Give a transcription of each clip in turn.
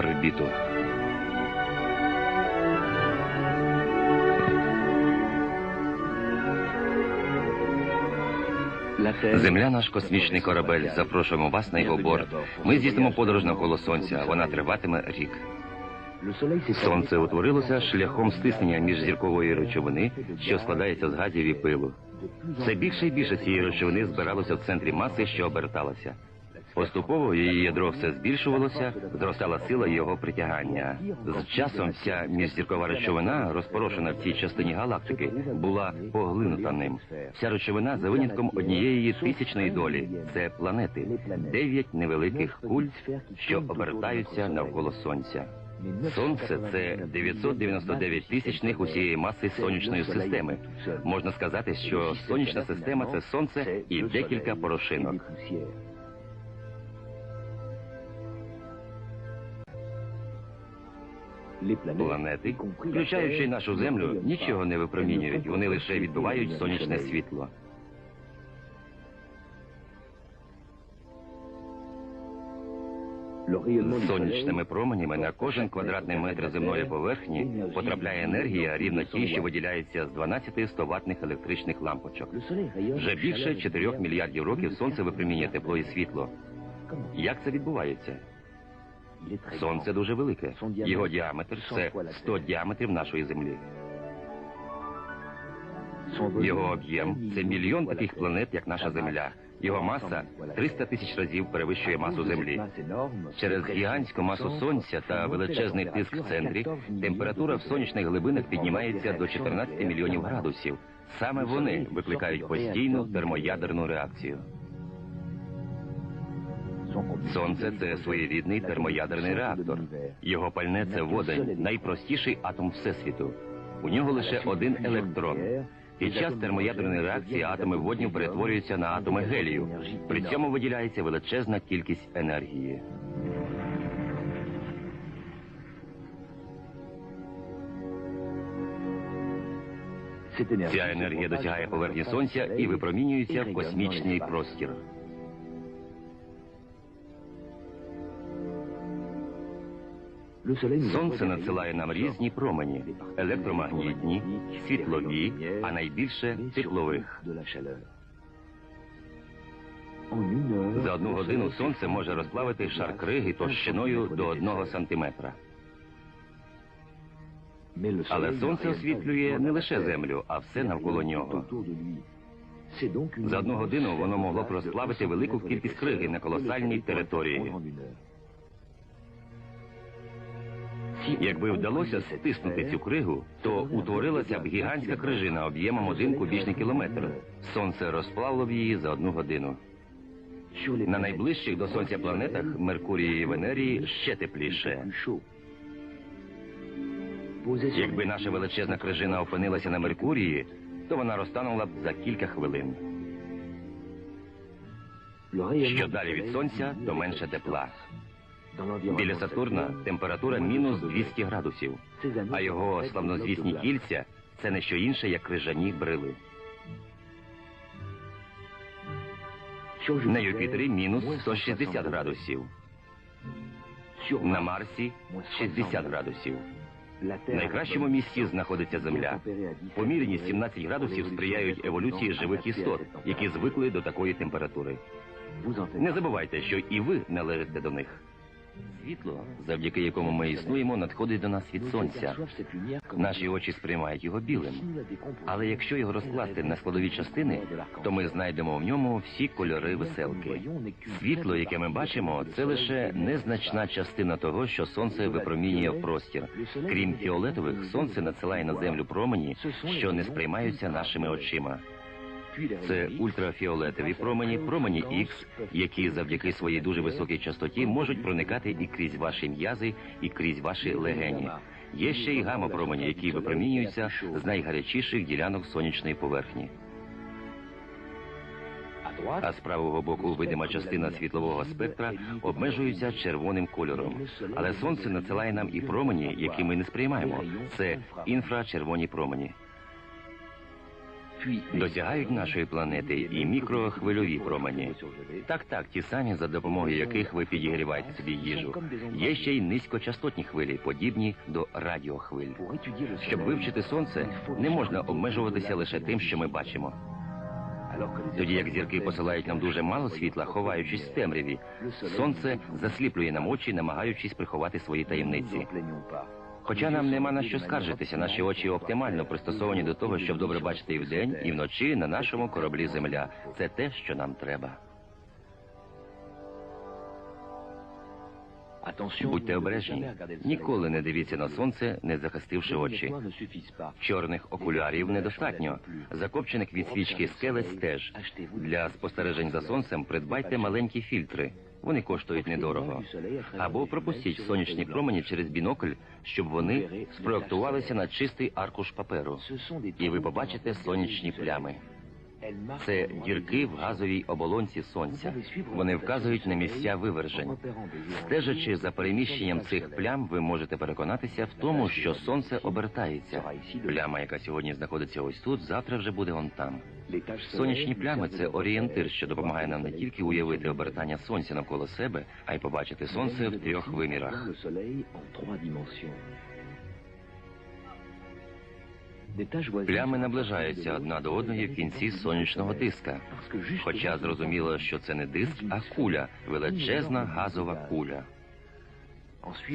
орбіту. Земля наш космічний корабель. Запрошуємо вас на його борт. Ми здійснимо подорож навколо сонця. Вона триватиме рік. Сонце утворилося шляхом стиснення міжзіркової речовини, що складається з газів і пилу. Все більше і більше цієї речовини збиралося в центрі маси, що оберталася. Поступово її ядро все збільшувалося, зростала сила його притягання. З часом вся міжзіркова речовина, розпорошена в цій частині галактики, була поглинута ним. Вся речовина за винятком однієї тисячної долі це планети, дев'ять невеликих куль, що обертаються навколо сонця. Сонце це 999 тисячних усієї маси сонячної системи. Можна сказати, що сонячна система це сонце і декілька порошинок. Планети, включаючи нашу землю, нічого не випромінюють. Вони лише відбивають сонячне світло. Сонячними променями на кожен квадратний метр земної поверхні потрапляє енергія рівно тій, що виділяється з 12 100-ваттних електричних лампочок. Вже більше 4 мільярдів років сонце випромінює тепло і світло. Як це відбувається? Сонце дуже велике. Його діаметр це 100 діаметрів нашої землі. Його об'єм це мільйон таких планет, як наша Земля. Його маса 300 тисяч разів перевищує масу Землі. Через гігантську масу сонця та величезний тиск в центрі температура в сонячних глибинах піднімається до 14 мільйонів градусів. Саме вони викликають постійну термоядерну реакцію. Сонце це своєрідний термоядерний реактор. Його пальне це водень, найпростіший атом всесвіту. У нього лише один електрон. Під час термоядерної реакції атоми водню перетворюються на атоми гелію. При цьому виділяється величезна кількість енергії. Ця енергія досягає поверхні сонця і випромінюється в космічний простір. Сонце надсилає нам різні промені електромагнітні, світлові, а найбільше теплових. За одну годину сонце може розплавити шар криги товщиною до одного сантиметра. Але сонце освітлює не лише землю, а все навколо нього. За одну годину воно могло б розплавити велику кількість криги на колосальній території. Якби вдалося стиснути цю кригу, то утворилася б гігантська крижина об'ємом один кубічний кілометр. Сонце розплавило б її за одну годину. На найближчих до сонця планетах Меркурії і Венерії ще тепліше. Якби наша величезна крижина опинилася на Меркурії, то вона розтанула б за кілька хвилин. Що далі від сонця, то менше тепла. Біля Сатурна температура мінус 200 градусів, а його славнозвісні кільця це не що інше, як крижані брили. На Юпітері мінус 160 градусів, на Марсі 60 градусів. В найкращому місці знаходиться Земля. Помірні 17 градусів сприяють еволюції живих істот, які звикли до такої температури. Не забувайте, що і ви належите до них. Світло, завдяки якому ми існуємо, надходить до нас від сонця. Наші очі сприймають його білим. Але якщо його розкласти на складові частини, то ми знайдемо в ньому всі кольори веселки. Світло, яке ми бачимо, це лише незначна частина того, що сонце випромінює в простір. Крім фіолетових, сонце надсилає на землю промені, що не сприймаються нашими очима. Це ультрафіолетові промені, промені Х, які завдяки своїй дуже високій частоті можуть проникати і крізь ваші м'язи, і крізь ваші легені. Є ще й гамма-промені, які випромінюються з найгарячіших ділянок сонячної поверхні. А з правого боку видима частина світлового спектра обмежується червоним кольором. Але сонце надсилає нам і промені, які ми не сприймаємо. Це інфрачервоні промені. Досягають нашої планети і мікрохвильові промені. Так, так, ті самі, за допомогою яких ви підігріваєте собі їжу. Є ще й низькочастотні хвилі, подібні до радіохвиль. Щоб вивчити сонце, не можна обмежуватися лише тим, що ми бачимо. Тоді як зірки посилають нам дуже мало світла, ховаючись в темряві, сонце засліплює нам очі, намагаючись приховати свої таємниці. Хоча нам нема на що скаржитися, наші очі оптимально пристосовані до того, щоб добре бачити і вдень, і вночі на нашому кораблі Земля. Це те, що нам треба. Будьте обережні. Ніколи не дивіться на сонце, не захистивши очі. Чорних окулярів недостатньо. Закопчених від свічки скелець теж. Для спостережень за сонцем придбайте маленькі фільтри. Вони коштують недорого. Або пропустіть сонячні промені через бінокль, щоб вони спроектувалися на чистий аркуш паперу. І ви побачите сонячні плями. Це дірки в газовій оболонці сонця. Вони вказують на місця вивержень. Стежачи за переміщенням цих плям, ви можете переконатися в тому, що сонце обертається. Пляма, яка сьогодні знаходиться ось тут, завтра вже буде он там. Сонячні плями це орієнтир, що допомагає нам не тільки уявити обертання сонця навколо себе, а й побачити сонце в трьох вимірах. Плями наближаються одна до одної в кінці сонячного диска. Хоча зрозуміло, що це не диск, а куля, величезна газова куля.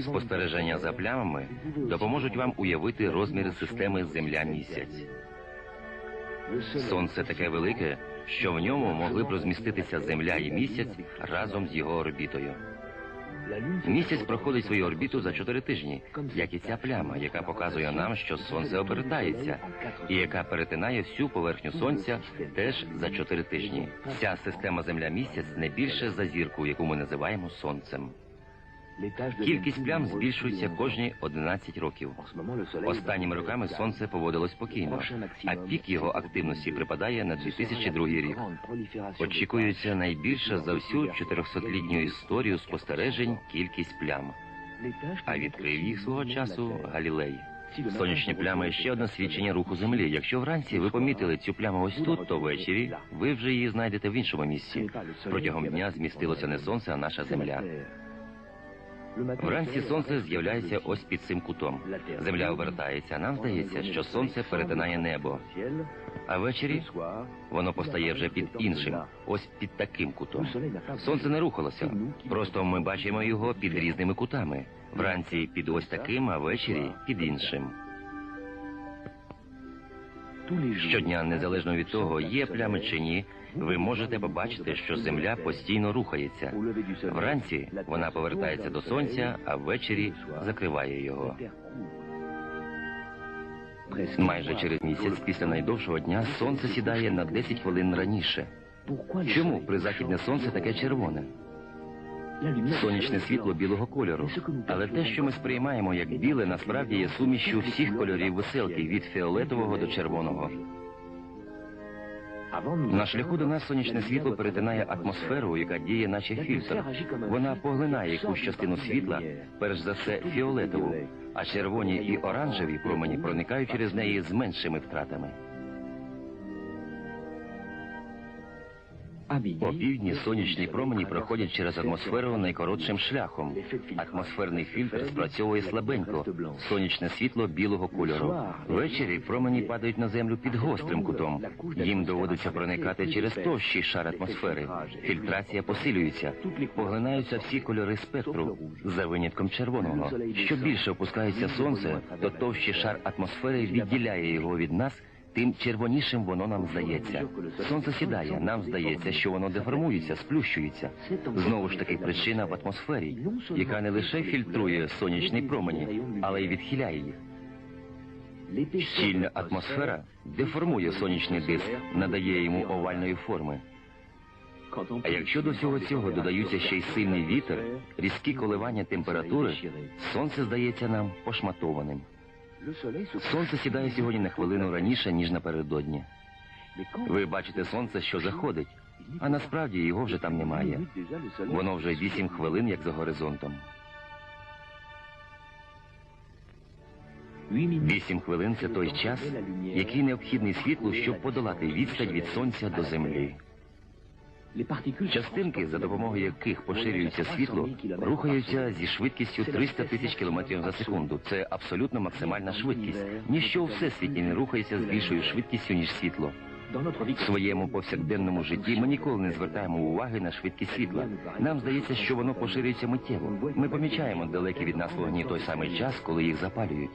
Спостереження за плямами допоможуть вам уявити розміри системи Земля-місяць. Сонце таке велике, що в ньому могли б розміститися Земля і місяць разом з його орбітою. Місяць проходить свою орбіту за чотири тижні, як і ця пляма, яка показує нам, що сонце обертається, і яка перетинає всю поверхню сонця теж за чотири тижні. Ця система Земля-місяць не більше за зірку, яку ми називаємо сонцем. Кількість плям збільшується кожні 11 років. Останніми роками сонце поводило спокійно, а пік його активності припадає на 2002 рік. Очікується найбільша за всю 400-літню історію спостережень кількість плям. А відкрив їх свого часу Галілей. Сонячні плями ще одне свідчення руху землі. Якщо вранці ви помітили цю пляму ось тут, то ввечері ви вже її знайдете в іншому місці. Протягом дня змістилося не сонце, а наша земля. Вранці сонце з'являється ось під цим кутом. Земля обертається. Нам здається, що сонце перетинає небо. А ввечері воно постає вже під іншим, ось під таким кутом. Сонце не рухалося. Просто ми бачимо його під різними кутами. Вранці під ось таким, а ввечері під іншим. Щодня, незалежно від того, є плями чи ні, ви можете побачити, що земля постійно рухається. Вранці вона повертається до сонця, а ввечері закриває його. Майже через місяць після найдовшого дня сонце сідає на 10 хвилин раніше. Чому при західне сонце таке червоне? Сонячне світло білого кольору, але те, що ми сприймаємо як біле, насправді є сумішчю всіх кольорів веселки від фіолетового до червоного. На шляху до нас сонячне світло перетинає атмосферу, яка діє, наче фільтр. Вона поглинає якусь частину світла, перш за все фіолетову, а червоні і оранжеві промені проникають через неї з меншими втратами. По півдні сонячні промені проходять через атмосферу найкоротшим шляхом. Атмосферний фільтр спрацьовує слабенько, сонячне світло білого кольору. Ввечері промені падають на землю під гострим кутом. Їм доводиться проникати через товщий шар атмосфери. Фільтрація посилюється, поглинаються всі кольори спектру, за винятком червоного. Що більше опускається сонце, то товщий шар атмосфери відділяє його від нас тим червонішим воно нам здається. Сонце сідає, нам здається, що воно деформується, сплющується. Знову ж таки, причина в атмосфері, яка не лише фільтрує сонячні промені, але й відхиляє їх. Щільна атмосфера деформує сонячний диск, надає йому овальної форми. А якщо до всього цього додаються ще й сильний вітер, різкі коливання температури, сонце здається нам пошматованим. Сонце сідає сьогодні на хвилину раніше, ніж напередодні. Ви бачите сонце, що заходить, а насправді його вже там немає. Воно вже вісім хвилин, як за горизонтом. Вісім хвилин це той час, який необхідний світлу, щоб подолати відстань від сонця до землі. Частинки, за допомогою яких поширюється світло, рухаються зі швидкістю 300 тисяч кілометрів за секунду. Це абсолютно максимальна швидкість. Ніщо у всесвіті не рухається з більшою швидкістю, ніж світло. В своєму повсякденному житті ми ніколи не звертаємо уваги на швидкість світла. Нам здається, що воно поширюється миттєво. Ми помічаємо далекі від нас вогні той самий час, коли їх запалюють.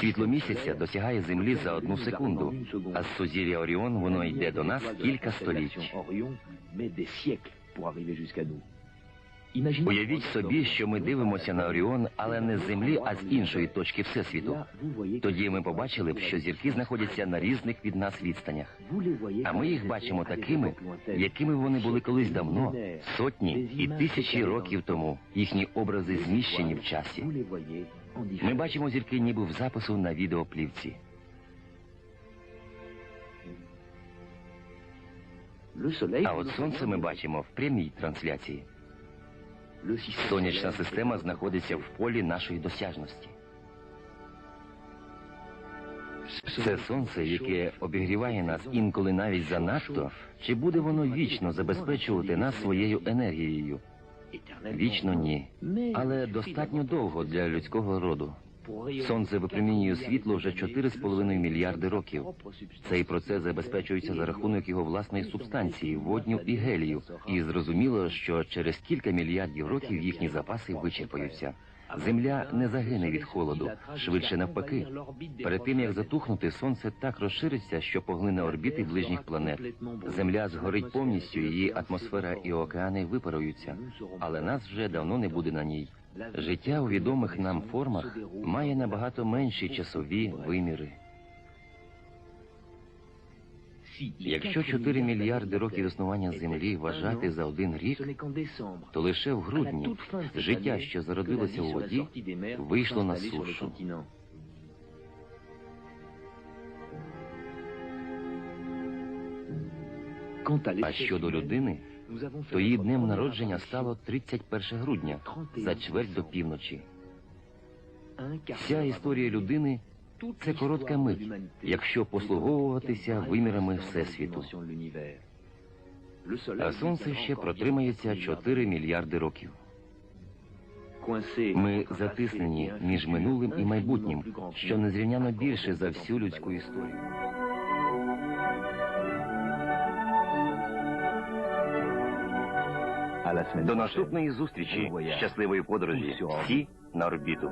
Світло місяця досягає землі за одну секунду, а з сузір'я Оріон воно йде до нас кілька століть. Уявіть собі, що ми дивимося на Оріон, але не з землі, а з іншої точки всесвіту. Тоді ми побачили б, що зірки знаходяться на різних від нас відстанях. А ми їх бачимо такими, якими вони були колись давно, сотні і тисячі років тому. Їхні образи зміщені в часі. Ми бачимо зірки ніби в запису на відеоплівці. А от сонце ми бачимо в прямій трансляції. Сонячна система знаходиться в полі нашої досяжності. Це сонце, яке обігріває нас інколи навіть занадто, чи буде воно вічно забезпечувати нас своєю енергією? Вічно ні. Але достатньо довго для людського роду. Сонце випромінює світло вже 4,5 мільярди років. Цей процес забезпечується за рахунок його власної субстанції, водню і гелію. І зрозуміло, що через кілька мільярдів років їхні запаси вичерпаються. Земля не загине від холоду, швидше навпаки. Перед тим як затухнути, сонце так розшириться, що поглине орбіти ближніх планет. Земля згорить повністю, її атмосфера і океани випаруються, але нас вже давно не буде на ній. Життя у відомих нам формах має набагато менші часові виміри. Якщо 4 мільярди років існування Землі вважати за один рік, то лише в грудні життя, що зародилося у воді, вийшло на сушу. А щодо людини, то її днем народження стало 31 грудня за чверть до півночі. Вся історія людини це коротка мить, якщо послуговуватися вимірами всесвіту. А сонце ще протримається 4 мільярди років. Ми затиснені між минулим і майбутнім, що незрівняно більше за всю людську історію. До наступної зустрічі. Щасливої подорожі. Всі на орбіту.